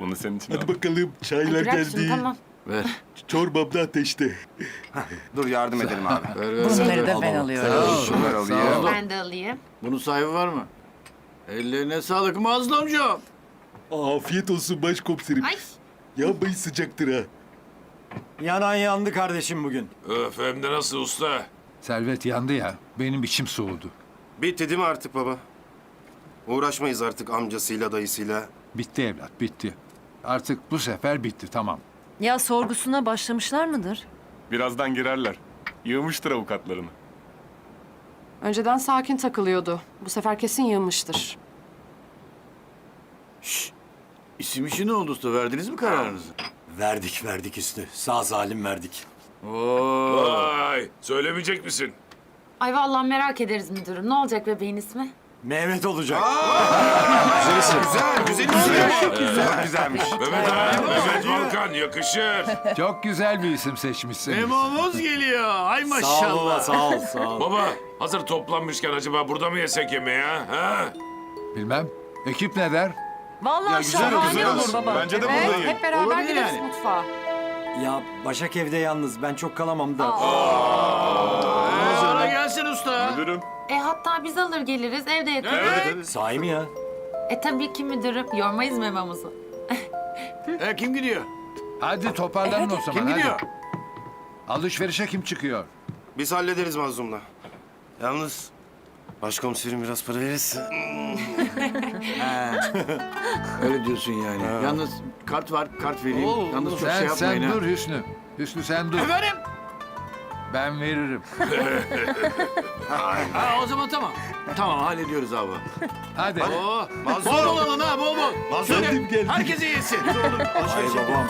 Bunu senin için Hadi aldım. bakalım çaylar Bırak şunu geldi. tamam. Ver. Çorbam da ateşte. Dur yardım edelim abi. Ver ver. Bunları ver. da ben Sağ alıyorum. ol. Şunları Sağ alayım. ol. Ben de alayım. Bunun sahibi var mı? Ellerine sağlık amca. Afiyet olsun başkomiserim. Ay Yanmayın sıcaktır ha. Yanan yandı kardeşim bugün. Öf hem de nasıl usta? Servet yandı ya. Benim içim soğudu. Bitti değil mi artık baba? Uğraşmayız artık amcasıyla dayısıyla. Bitti evlat, bitti. Artık bu sefer bitti, tamam. Ya sorgusuna başlamışlar mıdır? Birazdan girerler. Yığmıştır avukatlarını. Önceden sakin takılıyordu. Bu sefer kesin yığmıştır. İsim işi ne oldu usta? Verdiniz mi kararınızı? Verdik verdik Hüsnü. Sağ salim verdik. Oo. Vay söylemeyecek misin? ay vallahi merak ederiz müdürüm. Ne olacak bebeğin ismi? Mehmet olacak. Güzel, güzel, güzel. Güzel, güzelmiş. Mehmet abi, Mehmet Balkan yakışır. Çok güzel bir isim seçmişsiniz. Memo'muz geliyor. Ay Sağ ol maşallah. baba sağ ol sağ ol. Baba hazır toplanmışken acaba burada mı yesek yemeği ha? ha? Bilmem. Ekip ne der? Vallahi şahane olur baba. Bence de Evet, burada yiyin. hep beraber Olabilir gideriz yani. mutfağa. Ya Başak evde yalnız. Ben çok kalamam da. Ee, sonra gelsin usta. Müdürüm. E hatta biz alır geliriz evde yakarız. Sahi mi ya? E tabii ki müdürüm. Yormayız memamızı. E, kim gidiyor? Hadi toparlanın o zaman, Kim hadi. gidiyor? Alışverişe kim çıkıyor? Biz hallederiz Mazlum'la. Yalnız başkomiserim biraz para verirse. Öyle diyorsun yani. Yalnız kart var, kart vereyim. Yalnız çok sen şey yapmayın sen ha. dur Hüsnü. Hüsnü sen dur. Efendim? Ben veririm. Ha o zaman tamam. Tamam hallediyoruz abi. Hadi. Oo, bol bol alın ha bol bol. Şöyle geldim. herkese yesin. Ay babam.